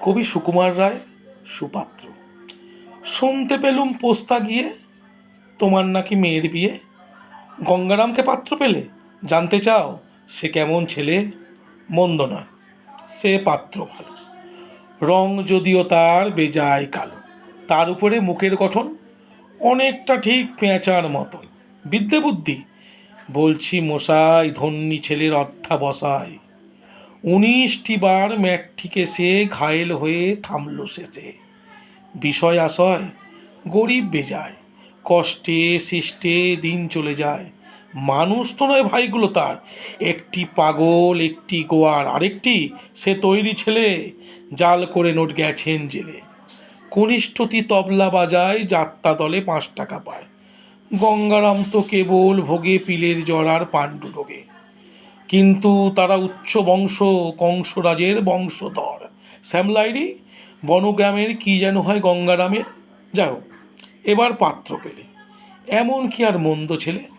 কবি সুকুমার রায় সুপাত্র। শুনতে পেলুম পোস্তা গিয়ে, তোমার নাকি মেয়ের বিয়ে। গঙ্গারামকে পাত্র পেলে? জানতে চাও, সে কেমন ছেলে? মন্দ নয় সে পাত্র ভালো। রং যদিও তার বেজায় কালো, তার উপরে মুখের গঠন অনেকটা ঠিক পেঁচার মতন। বিদ্যে বুদ্ধি, বলছি মশাই, ধন্যী ছেলের অধ্যাবসায় উনিশটি বার ম্যাট্রিকে সে ঘায়েল হয়ে থামল শেষে। বিষয় আশয়, গরিব বেজায়, কষ্টে সৃষ্টে দিন চলে যায়। মানুষ তো নয় ভাইগুলো তার, একটি পাগল, একটি গোয়ার, আরেকটি সে তৈরি ছেলে, জাল করে নোট গেছেন জেলে। কনিষ্ঠটি তবলা বাজায়, যাত্রা দলে পাঁচ টাকা পায়। গঙ্গারাম তো কেবল ভোগে, পিলের জড়ার পাণ্ডু রোগে কিন্তু তারা উচ্চ বংশ কংসরাজের বংশধর। শ্যামলাইরি বনগ্রামের কি যেন হয় গঙ্গারামের? যাই হোক, এবার পাত্র পেলে। এমন কি আর মন্দ ছেলে?